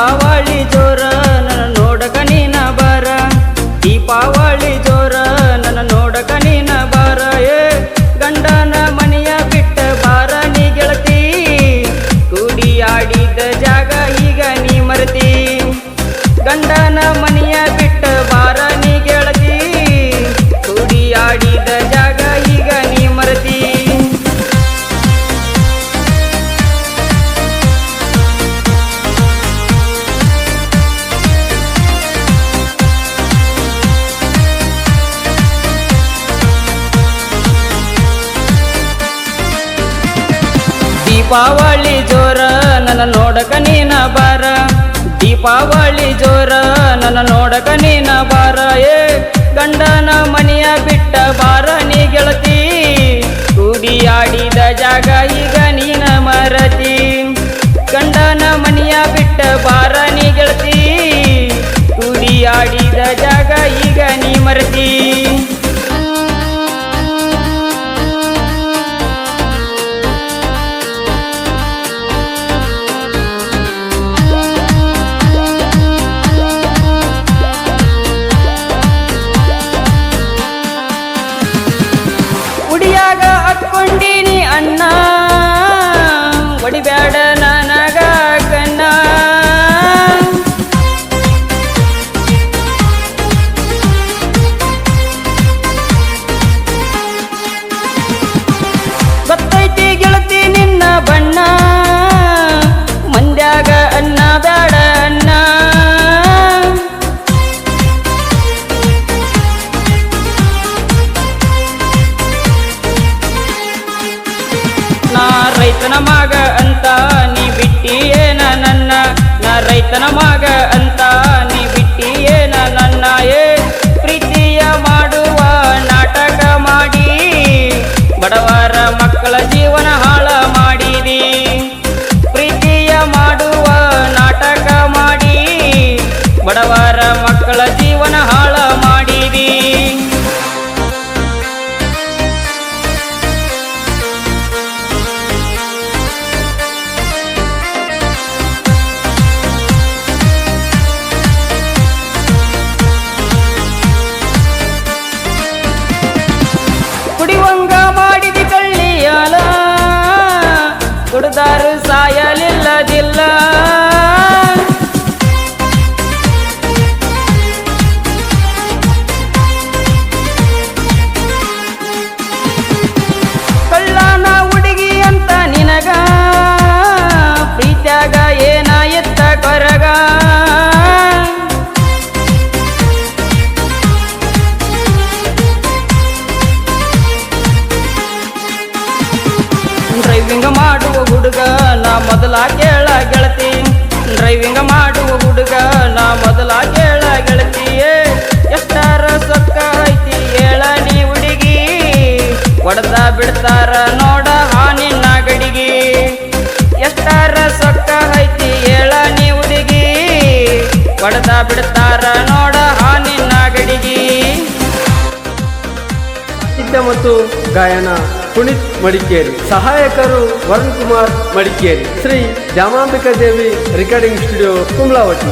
ದೀಪಾವಳಿ ಜೋರ ನನ್ನ ನೋಡಕ ನೀನ ಬಾರ. ದೀಪಾವಳಿ ಜೋರ ನನ್ನ ನೋಡಕ ನೀನ ಬಾರ. ಏ, ಗಂಡನ ಮನೆಯ ಬಿಟ್ಟ ಬಾರ ನೀ ಗೆಳತಿ. ಆಡಿದ ಜಾಗ ಈಗ ನೀ ಮರತಿ. ಗಂಡನ ದೀಪಾವಳಿ ಜೋರ, ನನ್ನ ನೋಡಕ ನೀನ ಬಾರ. ದೀಪಾವಳಿ ಜೋರ, ನನ್ನ ನೋಡಕ ನೀನ ಬಾರ. ಏ, ಗಂಡನ ಮನೆಯ ಬಿಟ್ಟ ಬಾರ ಹಾಕ್ಕೊಂಡೀನಿ ಅಣ್ಣ ಒಡಿಬ್ಯಾಡ ರೈತನ ಮಗ ಅಂತ ನೀ ಬಿಟ್ಟಿಯೇನ ನನ್ನ? ನಾ ರೈತನ ಮಗ দরজ ಹುಡುಗ, ನಾ ಮೊದಲ ಕೇಳ ಗೆಳತಿ. ಡ್ರೈವಿಂಗ್ ಮಾಡುವ ಹುಡುಗ, ನಾ ಮೊದಲ ಕೇಳ ಗೆಳತಿಯೇ ಎಷ್ಟಾರ ಸೊಕ್ಕ ಐತಿ ಹೇಳ ನೀ ಹುಡುಗಿ. ಹೊಡೆದ ಬಿಡ್ತಾರ ನೋಡ ಹಾನಿನ ಗಡಿಗಿ. ಎಷ್ಟಾರ ಸೊಕ್ಕ ಐತಿ ಹೇಳ ನೀ ಹುಡುಗಿ. ಹೊಡೆದ ಬಿಡ್ತಾರ ನೋಡ ಹಾನಿನ ನಾಗಡಿಗಿ ಮತ್ತು ಗಾಯನ. ಪುನೀತ್ ಮಡಿಕೇರಿ ಸಹಾಯಕರು ವರುಣ್ ಕುಮಾರ್ ಮಡಿಕೇರಿ ಶ್ರೀ ಜಾಮಾಂಬಿಕಾ ದೇವಿ ರೆಕಾರ್ಡಿಂಗ್ ಸ್ಟುಡಿಯೋ ಕುಮ್ಲಾವತಿ